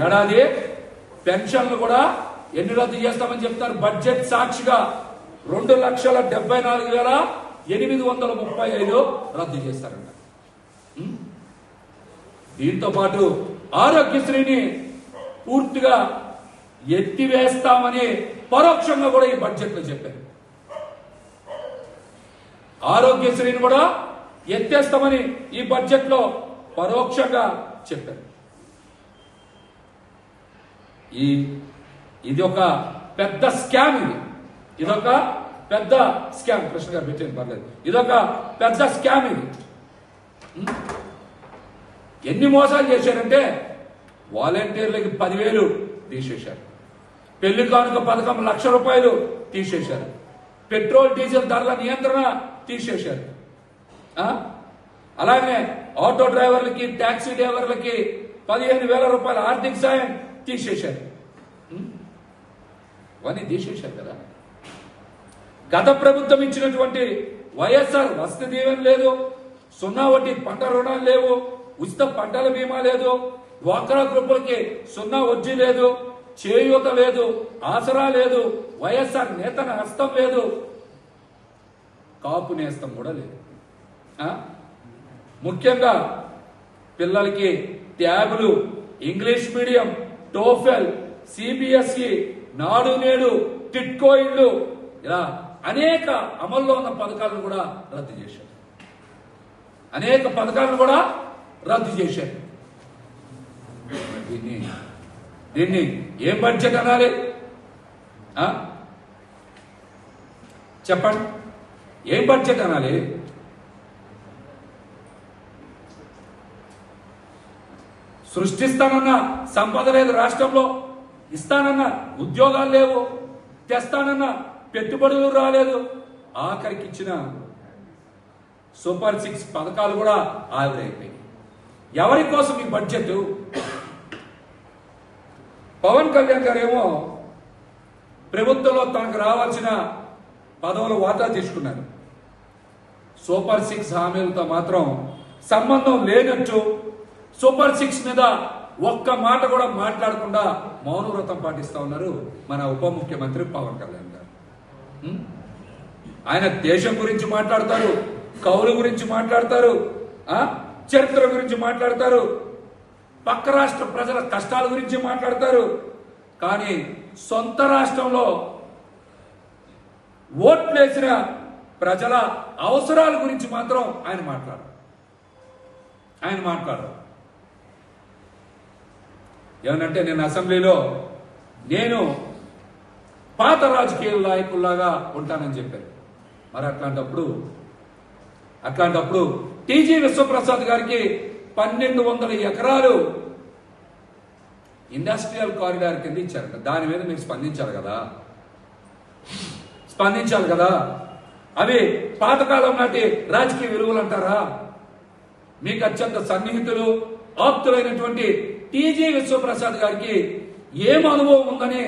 ఏడాది పెన్షన్లు కూడా ఎన్ని రద్దు చేస్తామని చెప్తారు? బడ్జెట్ సాక్షిగా రెండు లక్షల డెబ్బై నాలుగు వేల ఎనిమిది వందల ముప్పై ఐదు రద్దు చేస్తారంట దీంతో పాటు ఆరోగ్యశ్రీని పూర్తిగా ఎత్తివేస్తామని పరోక్షంగా కూడా ఈ బడ్జెట్లో చెప్పారు. ఆరోగ్యశ్రీని కూడా ఎత్తేస్తామని ఈ బడ్జెట్లో పరోక్షంగా చెప్పారు. ఈ ఇది ఒక పెద్ద స్కామ్ ఇది. ఇదొక పెద్ద స్కామ్. కృష్ణ గారు పెట్టాను పర్లేదు. ఇదొక పెద్ద స్కామ్ ఇది. ఎన్ని మోసాలు చేశారంటే వాలంటీర్లకి పదివేలు తీసేశారు. పెళ్ళి కానుక పథకం లక్ష రూపాయలు తీసేశారు. పెట్రోల్ డీజిల్ ధరల నియంత్రణ తీసేశారు. అలాగే ఆటో డ్రైవర్లకి ట్యాక్సీ డ్రైవర్లకి పదిహేను వేల రూపాయల ఆర్థిక సాయం తీసేశారు. ఉం? తీసేశారు కదా. గత ప్రభుత్వం ఇచ్చినటువంటి వైఎస్ఆర్ వసతి దీవెన లేదు సున్నా వడ్డీ పంట రుణాలు లేవు ఉచిత పంటల బీమా లేదు డ్వాక్రా గ్రూపులకి సున్నా వడ్డీ లేదు చేయూత లేదు ఆసరా లేదు వైఎస్ఆర్ నేతన హస్తం లేదు. కాపు నేస్తం కూడా లేదు. ముఖ్యంగా పిల్లలకి ట్యాబులు English medium TOEFL CBSE Nadu Nedu TIDCO ఇళ్ళు ఇలా అనేక అమల్లో ఉన్న పథకాలను కూడా రద్దు చేశారు. అనేక పథకాలను కూడా రద్దు చేశారు. దీన్ని దీన్ని ఏం బడ్జెట్ అనాలి? చెప్పండి. ఏం బడ్జెట్ అనాలి? సృష్టిస్తానన్న సంపద లేదు రాష్ట్రంలో. ఇస్తానన్న ఉద్యోగాలు లేవు. తెస్తానన్న పెట్టుబడులు రాలేదు. ఆఖరికి ఇచ్చిన సూపర్ సిక్స్ పథకాలు కూడా ఆవిరైపోయాయి ఎవరి కోసం ఈ బడ్జెట్? పవన్ కళ్యాణ్ గారేమో ప్రభుత్వంలో తనకు రావాల్సిన పదవులు వాటా తీసుకున్నారు. సూపర్ సిక్స్ హామీలతో మాత్రం సంబంధం లేనట్టు సూపర్ సిక్స్ మీద ఒక్క మాట కూడా మాట్లాడకుండా మౌన వ్రతం పాటిస్తా ఉన్నారు మన ఉప ముఖ్యమంత్రి పవన్ కళ్యాణ్ గారు. ఆయన దేశం గురించి మాట్లాడతారు కౌలు గురించి మాట్లాడతారు చరిత్ర గురించి మాట్లాడతారు పక్క రాష్ట్ర ప్రజల కష్టాల గురించి మాట్లాడతారు. కానీ సొంత రాష్ట్రంలో ఓట్లేసిన ప్రజల అవసరాల గురించి మాత్రం ఆయన మాట్లాడరు. ఆయన మాట్లాడరు. ఏమనంటే నేను అసెంబ్లీలో నేను పాత రాజకీయ నాయకుల్లాగా ఉంటానని చెప్పారు మరి అట్లాంటప్పుడు అట్లాంటప్పుడు టీజీ విశ్వప్రసాద్ గారికి పన్నెండు వందల ఎకరాలు ఇండస్ట్రియల్ కారిడార్ కింద ఇచ్చారంట దాని మీద మీరు స్పందించాలి కదా. స్పందించాలి కదా. అవి పాతకాలం నాటి రాజకీయ విలువలు అంటారా? మీకు అత్యంత సన్నిహితులు ఆప్తులైనటువంటి టీజీ విశ్వప్రసాద్ గారికి ఏం అనుభవం ఉందని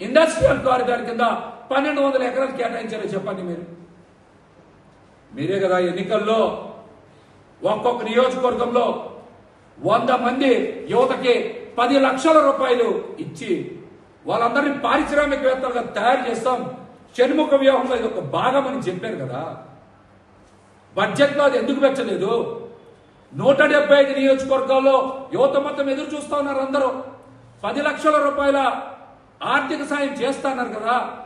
ఇండస్ట్రియల్ కారిడార్ కింద పన్నెండు వందల ఎకరాలు కేటాయించారో చెప్పండి మీరు. మీరే కదా ఎన్నికల్లో ఒక్కొక్క నియోజకవర్గంలో వంద మంది యువతకి పది లక్షల రూపాయలు ఇచ్చి వాళ్ళందరినీ పారిశ్రామికవేత్తలుగా తయారు చేస్తాం. షణ్ముఖ వ్యూహంలో ఇది ఒక భాగం అని చెప్పారు కదా. బడ్జెట్లో అది ఎందుకు పెట్టలేదు? నూట డెబ్బై ఐదు నియోజకవర్గాల్లో యువత మొత్తం ఎదురు చూస్తా ఉన్నారు అందరూ. పది లక్షల రూపాయల ఆర్థిక సాయం చేస్తున్నారు కదా.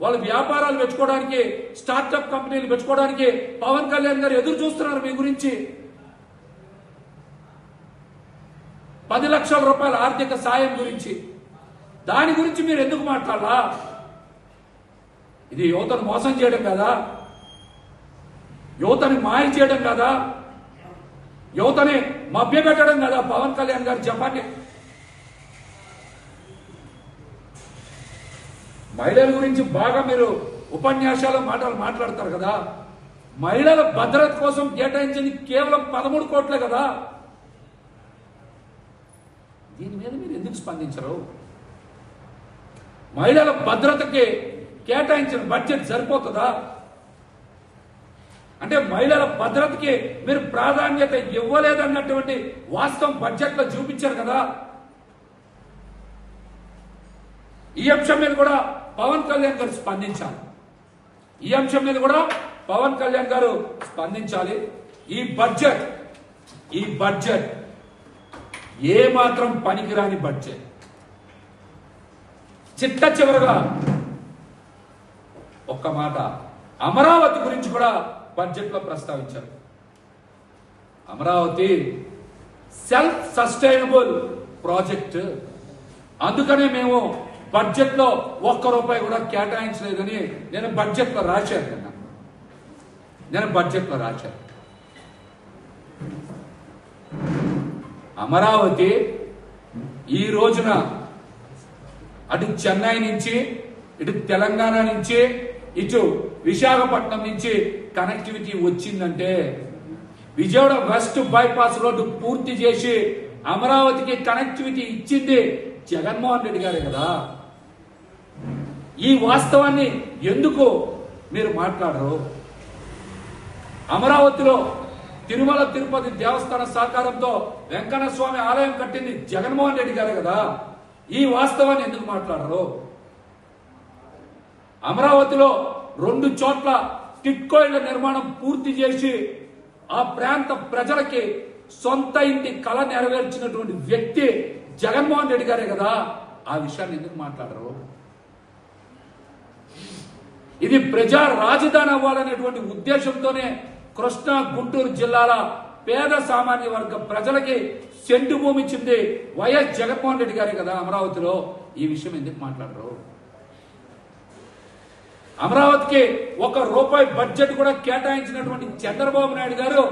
వాళ్ళ వ్యాపారాలు పెంచుకోవడానికి స్టార్టప్ కంపెనీలు పెంచుకోవడానికి పవన్ కళ్యాణ్ గారు ఎదురు చూస్తున్నారు మీ గురించి. పది లక్షల రూపాయల ఆర్థిక సాయం గురించి. దాని గురించి మీరు ఎందుకు మాట్లాడాలా? ఇది యువతను మోసం చేయడం కదా. యువతని మాయ చేయడం కదా. యువతని మభ్యపెట్టడం కదా పవన్ కళ్యాణ్ గారు చెప్పండి మహిళల గురించి బాగా మీరు ఉపన్యాసాలు మాటలు మాట్లాడతారు కదా. మహిళల భద్రత కోసం కేటాయించింది కేవలం పదమూడు కోట్లే కదా. దీని మీద మీరు ఎందుకు స్పందించరు? మహిళల భద్రతకి కేటాయించిన బడ్జెట్ సరిపోతుందా? అంటే మహిళల భద్రతకి మీరు ప్రాధాన్యత ఇవ్వలేదన్నటువంటి వాస్తవం బడ్జెట్లో చూపించారు కదా. ఈ అంశం మీద కూడా పవన్ కళ్యాణ్ గారు స్పందించాలి. ఈ అంశం మీద కూడా పవన్ కళ్యాణ్ గారు స్పందించాలి. ఈ బడ్జెట్ ఈ బడ్జెట్ ఏ మాత్రం పనికిరాని బడ్జెట్ చిట్ట చివరగా ఒక్క మాట. అమరావతి గురించి కూడా బడ్జెట్లో ప్రస్తావించారు. అమరావతి సెల్ఫ్ సస్టైనబుల్ ప్రాజెక్ట్ అందుకనే మేము బడ్జెట్లో ఒక్క రూపాయి కూడా కేటాయించలేదని నేను బడ్జెట్లో రాశాను నిన్న. నేను బడ్జెట్లో రాశాను. అమరావతి ఈ రోజున అటు చెన్నై నుంచి ఇటు తెలంగాణ నుంచి ఇటు విశాఖపట్నం నుంచి కనెక్టివిటీ వచ్చిందంటే విజయవాడ వెస్ట్ బైపాస్ రోడ్డు పూర్తి చేసి అమరావతికి కనెక్టివిటీ ఇచ్చింది జగన్మోహన్ రెడ్డి గారే కదా. ఈ వాస్తవాన్ని ఎందుకు మీరు మాట్లాడరు? అమరావతిలో తిరుమల తిరుపతి దేవస్థాన సహకారంతో వెంకన్న స్వామి ఆలయం కట్టింది జగన్మోహన్ రెడ్డి గారే కదా. ఈ వాస్తవాన్ని ఎందుకు మాట్లాడరు? అమరావతిలో రెండు చోట్ల టిట్కో ఇళ్ళ నిర్మాణం పూర్తి చేసి ఆ ప్రాంత ప్రజలకి సొంత ఇంటి కళ నెరవేర్చినటువంటి వ్యక్తి జగన్మోహన్ రెడ్డి గారే కదా. ఆ విషయాన్ని ఎందుకు మాట్లాడరు? ఇది ప్రజా రాజధాని అవ్వాలనేటువంటి ఉద్దేశంతోనే కృష్ణా గుంటూరు జిల్లాల పేద సామాన్య వర్గ ప్రజలకి సెంటు భూమి ఇచ్చింది వైఎస్ జగన్మోహన్ రెడ్డి గారే కదా అమరావతిలో. ఈ విషయం ఎందుకు మాట్లాడరు? అమరావతికి ఒక రూపాయి బడ్జెట్ కూడా కేటాయించినటువంటి చంద్రబాబు నాయుడు గారు